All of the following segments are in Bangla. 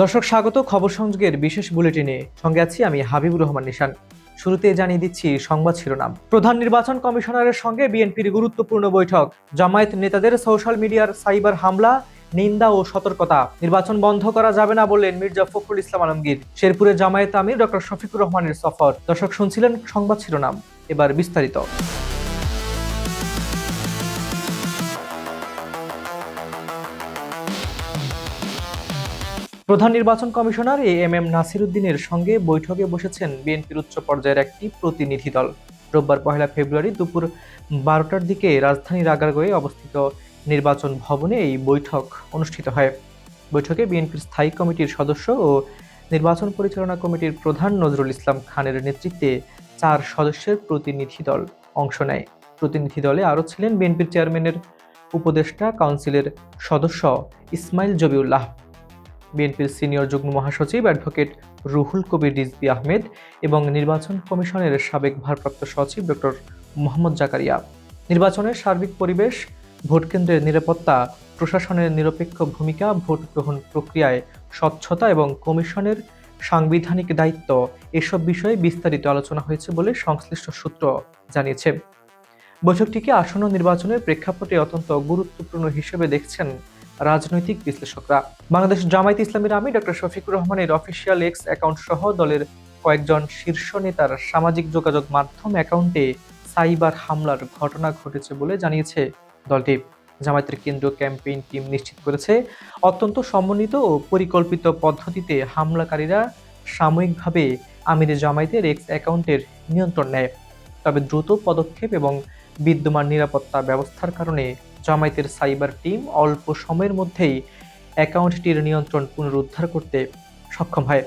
দর্শক, স্বাগত। খবর সংযোগের বিশেষ বুলেটিনে সঙ্গে আছি আমি হাবিবুর রহমান নিশান। শুরুতে জানিয়ে দিচ্ছি সংবাদ শিরোনাম। প্রধান নির্বাচন কমিশনারের সঙ্গে বিএনপির গুরুত্বপূর্ণ বৈঠক। জামায়াত নেতাদের সোশ্যাল মিডিয়ার সাইবার হামলা, নিন্দা ও সতর্কতা। নির্বাচন বন্ধ করা যাবে না বললেন মির্জা ফখরুল ইসলাম আলমগীর। শেরপুরে জামায়াত আমির ডক্টর শফিকুর রহমানের সফর। দর্শক, শুনছিলেন সংবাদ শিরোনাম। এবার বিস্তারিত। প্রধান নির্বাচন commissioner A M M Nasir উদ্দিনের সঙ্গে বৈঠকে বসেছেন বিএনপির উচ্চ পর্যায়ের একটি প্রতিনিধি দল। রোববার পহেলা ফেব্রুয়ারি দুপুর বারোটার দিকে রাজধানীর আগারগয়ে অবস্থিত নির্বাচন ভবনে এই বৈঠক অনুষ্ঠিত হয়। বৈঠকে বিএনপির স্থায়ী কমিটির সদস্য ও নির্বাচন পরিচালনা কমিটির প্রধান নজরুল ইসলাম খানের নেতৃত্বে চার সদস্যের প্রতিনিধি দল অংশ নেয়। প্রতিনিধি দলে আরও ছিলেন বিএনপির চেয়ারম্যানের উপদেষ্টা কাউন্সিলের সদস্য ইসমাইল জবিউল্লাহ। বিএনপির সিনিয়র যুগ্ম মহাসচিব অ্যাডভোকেট রুহুল কবির রিজভি আহমেদ এবং নির্বাচন কমিশনের সাবেক ভারপ্রাপ্ত সচিব ডক্টর মোহাম্মদ জাকারিয়া। নির্বাচনের সার্বিক পরিবেশ, ভোট কেন্দ্রের নিরাপত্তা, প্রশাসনের নিরপেক্ষ ভূমিকা, ভোট গ্রহণ প্রক্রিয়ায় স্বচ্ছতা এবং কমিশনের সাংবিধানিক দায়িত্ব এসব বিষয়ে বিস্তারিত আলোচনা হয়েছে বলে সংশ্লিষ্ট সূত্র জানিয়েছে। বৈঠকটিকে আসন্ন নির্বাচনের প্রেক্ষাপটে অত্যন্ত গুরুত্বপূর্ণ হিসেবে দেখছেন রাজনৈতিক বিশ্লেষকরা। বাংলাদেশ জামায়াত ইসলামীর আমি ডক্টর শফিকুর রহমানের অফিসিয়াল এক্স অ্যাকাউন্ট সহ দলের কয়েকজন শীর্ষ নেতার সামাজিক যোগাযোগ মাধ্যম অ্যাকাউন্টে সাইবার হামলার ঘটনা ঘটেছে বলে জানিয়েছে দলটি। জামায়াতের কেন্দ্রীয় ক্যাম্পেইন টিম নিশ্চিত করেছে, অত্যন্ত সমন্বিত ও পরিকল্পিত পদ্ধতিতে হামলাকারীরা সাময়িকভাবে আমির জামায়াতের এক্স অ্যাকাউন্টের নিয়ন্ত্রণ নেয়। তবে দ্রুত পদক্ষেপ এবং বিদ্যমান নিরাপত্তা ব্যবস্থার কারণে জামায়াতের সাইবার টিম অল্প সময়ের মধ্যেই অ্যাকাউন্টটির নিয়ন্ত্রণ পুনরুদ্ধার করতে সক্ষম হয়।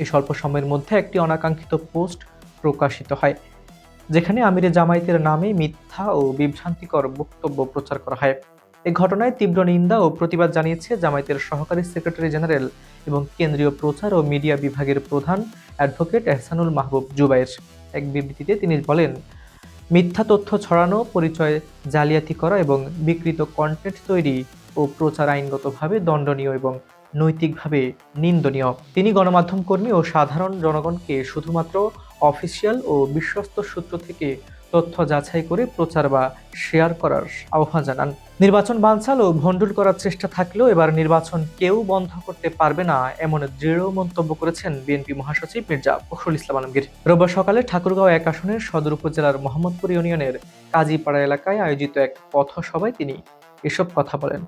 এই স্বল্প সময়ের মধ্যে একটি অনাকাঙ্ক্ষিত পোস্ট প্রকাশিত হয়, যেখানে আমিরে জামায়াতের নামে মিথ্যা ও বিভ্রান্তিকর বক্তব্য প্রচার করা হয়। এই ঘটনায় তীব্র নিন্দা ও প্রতিবাদ জানিয়েছে জামায়াতের সহকারী সেক্রেটারি জেনারেল এবং কেন্দ্রীয় প্রচার ও মিডিয়া বিভাগের প্রধান অ্যাডভোকেট এহসানুল মাহবুব জুবাইর। এক বিবৃতিতে তিনি বলেন মিথ্যা তথ্য ছড়ানো, পরিচয় জালিয়াতি করা এবং বিকৃত কন্টেন্ট তৈরি ও প্রচার আইনগতভাবে দণ্ডনীয় এবং নৈতিকভাবে নিন্দনীয়। তিনি গণমাধ্যম কর্মী ও সাধারণ জনগণকে শুধুমাত্র অফিসিয়াল ও বিশ্বস্ত সূত্র থেকে তথ্য যাচাই করে প্রচার বা শেয়ার করার আহ্বান জানান। নির্বাচন বানচাল ও ভণ্ডুল করার চেষ্টা থাকলেও এবার নির্বাচন কেউ বন্ধ করতে পারবে না এমন দৃঢ় মন্তব্য করেছেন বিএনপি মহাসচিব মির্জা ফখরুল ইসলাম আলমগীর। রোববার সকালে ঠাকুরগাঁও এক আসনের সদর উপজেলার মোহাম্মদপুর ইউনিয়নের কাজীপাড়া এলাকায় আয়োজিত এক পথসভায় তিনি এসব কথা বলেন।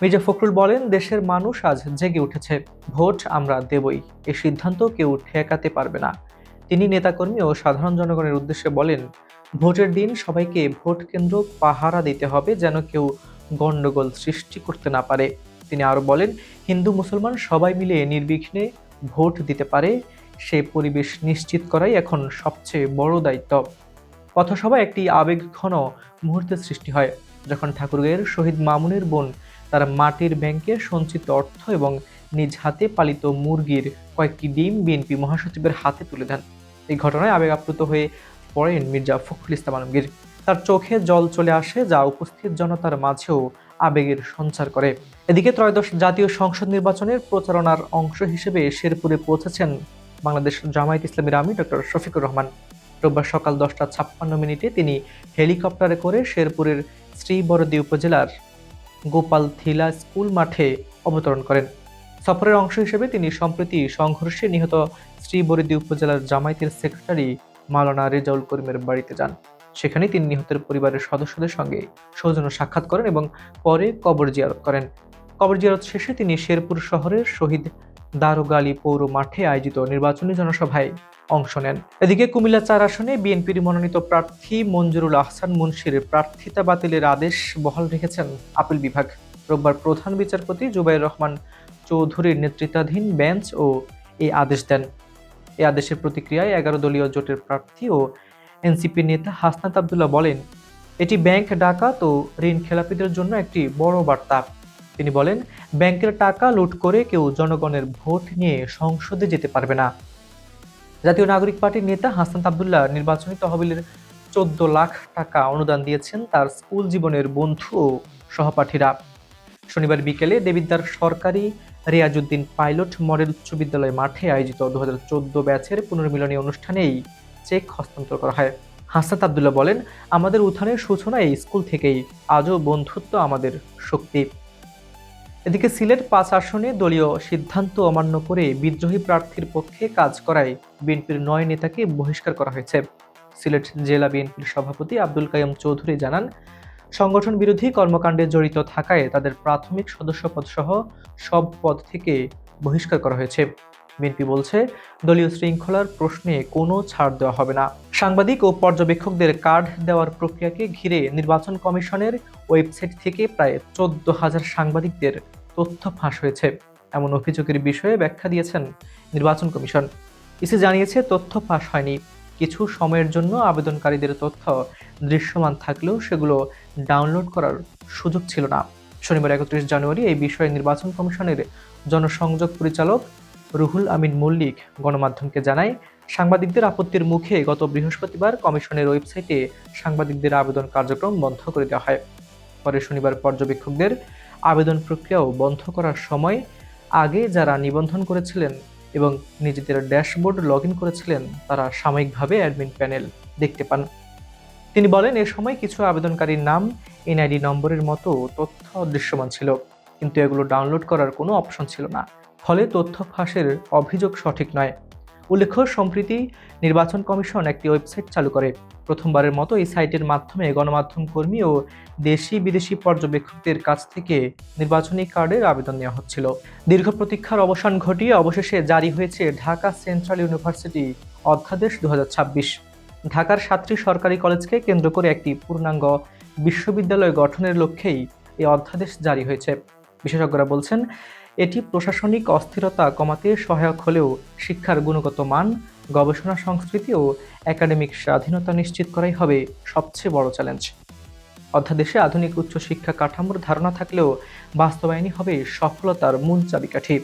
মির্জা ফখরুল বলেন, দেশের মানুষ আজ জেগে উঠেছে। ভোট আমরা দেবই। এ সিদ্ধান্ত কেউ ঠেকাতে পারবে না। তিনি নেতাকর্মী ও সাধারণ জনগণের উদ্দেশ্যে বলেন, ভোটের দিন সবাইকে ভোট কেন্দ্র পাহারা দিতে হবে যেন কেউ গণ্ডগোল সৃষ্টি করতে না পারে। তিনি আরও বলেন, হিন্দু মুসলমান সবাই মিলে নির্বিঘ্নে ভোট দিতে পারে, সে পরিবেশ নিশ্চিত করাই এখন সবচেয়ে বড় দায়িত্ব। পথসভায় একটি আবেগঘন মুহূর্তের সৃষ্টি হয়, যখন ঠাকুরগাঁয়ের শহীদ মামুনের বোন তার মাটির ব্যাংকে সঞ্চিত অর্থ এবং নিজ হাতে পালিত মুরগির কয়েকটি ডিম বিএনপি মহাসচিবের হাতে তুলে দেন। এই ঘটনায় আবেগ আপ্লুত হয়ে পড়েন মির্জা ফখরুল ইসলাম আলমগীর। তার চোখে জল চলে আসে, যা উপস্থিত জনতার মাঝেও আবেগের সঞ্চার করে। এদিকে ত্রয়োদশ জাতীয় সংসদ নির্বাচনের প্রচারণার অংশ হিসেবে শেরপুরে পৌঁছেছেন বাংলাদেশ জামায়াত ইসলামীর আমি ডক্টর শফিকুর রহমান। রোববার সকাল দশটা ছাপ্পান্ন মিনিটে তিনি হেলিকপ্টারে করে শেরপুরের শ্রীবরদী উপজেলার গোপাল থিলা স্কুল মাঠে অবতরণ করেন। সফরের অংশ হিসেবে তিনি সম্প্রতি সংঘর্ষে নিহত শ্রীবরদী উপজেলার জামায়াতের সেক্রেটারি মালানা রেজাউল করিমের বাড়িতে যান। সেখানে তিনি নিহতের পরিবারের সদস্যদের সঙ্গে সৌজন্য সাক্ষাৎ করেন এবং পরে কবর জিয়ারত করেন। কবর জিয়ারত শেষে তিনি শেরপুর শহরের শহীদ দারোগালী পৌর মাঠে আয়োজিত নির্বাচনী জনসভায় অংশ নেন। এদিকে কুমিল্লা চার আসনে বিএনপির মনোনীত প্রার্থী মঞ্জুরুল আহসান মুন্সির প্রার্থিতা বাতিলের আদেশ বহাল রেখেছেন আপিল বিভাগ। রোববার প্রধান বিচারপতি জুবাইর রহমান চৌধুরীর নেতৃত্বাধীন বেঞ্চ ও এই আদেশ দেন। এই আদেশের প্রতিক্রিয়ায় এগারো দলীয় জোটের প্রার্থী ও এনসিপি নেতা হাসনাত আবদুল্লাহ বলেন, এটি ব্যাংক ডাকাত ও ঋণ খেলাপিদের জন্য একটি বড় বার্তা। তিনি বলেন, ব্যাংকের টাকা লুট করে কেউ জনগণের ভোট নিয়ে সংসদে যেতে পারবে না। জাতীয় নাগরিক পার্টির নেতা হাসনাত আবদুল্লাহ নির্বাচনী তহবিলের চোদ্দ লাখ টাকা অনুদান দিয়েছেন তার স্কুল জীবনের বন্ধু ও সহপাঠীরা। শনিবার বিকেলে দেবিদ্বার সরকারি রিয়াজউদ্দিন পাইলট মডেল উচ্চ বিদ্যালয় মাঠে আয়োজিত দু হাজার চোদ্দ ব্যাচের পুনর্মিলনী অনুষ্ঠানেই চেক হস্তান্তর করা হয়। হাসাত আবদুল্লাহ বলেন, আমাদের উত্থানের সূচনা এই স্কুল থেকেই। আজও বন্ধুত্ব আমাদের শক্তি। এদিকে সিলেট পাঁচ আসনে দলীয় সিদ্ধান্ত অমান্য করে বিদ্রোহী প্রার্থীর পক্ষে কাজ করায় বিএনপির নয় নেতাকে বহিষ্কার করা হয়েছে। সিলেট জেলা বিএনপির সভাপতি আব্দুল কাইম চৌধুরী জানান সংগঠন বিরোধী কর্মকাণ্ডে জড়িত থাকায় তাদের প্রাথমিক সদস্যপদ সহ সব পদ থেকে বহিষ্কার করা হয়েছে। বিএনপি বলছে, দলীয় শৃঙ্খলার প্রশ্নে কোনো ছাড় দেওয়া হবে না। সাংবাদিক ও পর্যবেক্ষকদের কার্ড দেওয়ার প্রক্রিয়াকে ঘিরে নির্বাচন কমিশনের ওয়েবসাইট থেকে প্রায় চোদ্দ হাজার সাংবাদিকদের তথ্য ফাঁস হয়েছে। এমন অভিযোগের বিষয়ে ব্যাখ্যা দিয়েছেন নির্বাচন কমিশন। ইসি জানিয়েছে, তথ্য ফাঁস হয়নি। কিছু সময়ের জন্য আবেদনকারীদের তথ্য দৃশ্যমান থাকলেও সেগুলো ডাউনলোড করার সুযোগ ছিল না। শনিবার একত্রিশ জানুয়ারি এই বিষয়ে নির্বাচন কমিশনের জনসংযোগ পরিচালক রুহুল আমিন মল্লিক গণমাধ্যমকে জানায়, সাংবাদিকদের আপত্তির মুখে গত বৃহস্পতিবার কমিশনের ওয়েবসাইটে সাংবাদিকদের আবেদন কার্যক্রম বন্ধ করে দেওয়া হয়। পরে শনিবার পর্যবেক্ষকদের আবেদন প্রক্রিয়াও বন্ধ করার সময় আগে যারা নিবন্ধন করেছিলেন এবং নিজেদের ড্যাশবোর্ড লগ ইন করেছিলেন তারা সাময়িকভাবে অ্যাডমিন প্যানেল দেখতে পান। তিনি বলেন, এ সময় কিছু আবেদনকারীর নাম, এনআইডি নম্বরের মতো তথ্য দৃশ্যমান ছিল, কিন্তু এগুলো ডাউনলোড করার কোনো অপশন ছিল না। ফলে তথ্য ফাঁসের অভিযোগ সঠিক নয়। উল্লেখ্য, সম্প্রতি নির্বাচন কমিশন একটি ওয়েবসাইট চালু করে। প্রথমবারের মতো এই সাইটের মাধ্যমে গণমাধ্যম কর্মী ও দেশি বিদেশি পর্যবেক্ষকদের কাছ থেকে নির্বাচনী কার্ডের আবেদন নেওয়া হচ্ছিল। দীর্ঘ প্রতীক্ষার অবসান ঘটিয়ে অবশেষে জারি হয়েছে ঢাকা সেন্ট্রাল ইউনিভার্সিটি অধ্যাদেশ দু হাজার ছাব্বিশ। ঢাকার সাতটি সরকারি কলেজকে কেন্দ্র করে একটি পূর্ণাঙ্গ বিশ্ববিদ্যালয় গঠনের লক্ষ্যেই এই অধ্যাদেশ জারি হয়েছে। বিশেষজ্ঞরা বলছেন এটি প্রশাসনিক অস্থিরতা কমাতে সহায়ক হলেও শিক্ষার গুণগত মান, গবেষণা সংস্কৃতি ও একাডেমিক স্বাধীনতা নিশ্চিত করাই হবে সবচেয়ে বড় চ্যালেঞ্জ। অধ্যাদেশে আধুনিক উচ্চশিক্ষা কাঠামোর ধারণা থাকলেও বাস্তবায়নই হবে সফলতার মূল চাবিকাঠি।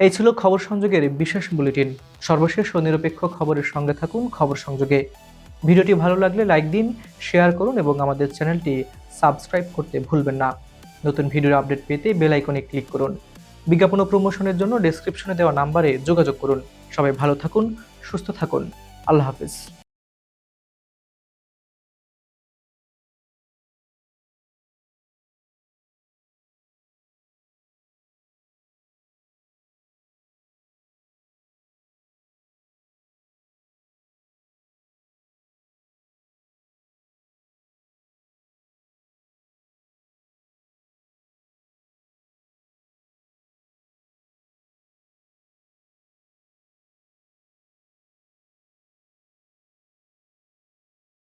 এই ছিল খবর সংযোগের বিশেষ বুলেটিন। সর্বশেষ ও নিরপেক্ষ খবরের সঙ্গে থাকুন খবর সংযোগে। ভিডিওটি ভালো লাগলে লাইক দিন, শেয়ার করুন এবং আমাদের চ্যানেলটি সাবস্ক্রাইব করতে ভুলবেন না। নতুন ভিডিওর আপডেট পেতে বেল আইকনে ক্লিক করুন। বিজ্ঞাপন ও প্রমোশনের জন্য ডেসক্রিপশনে দেওয়া নাম্বারে যোগাযোগ করুন। সবাই ভালো থাকুন, সুস্থ থাকুন। আল্লাহ হাফিজ।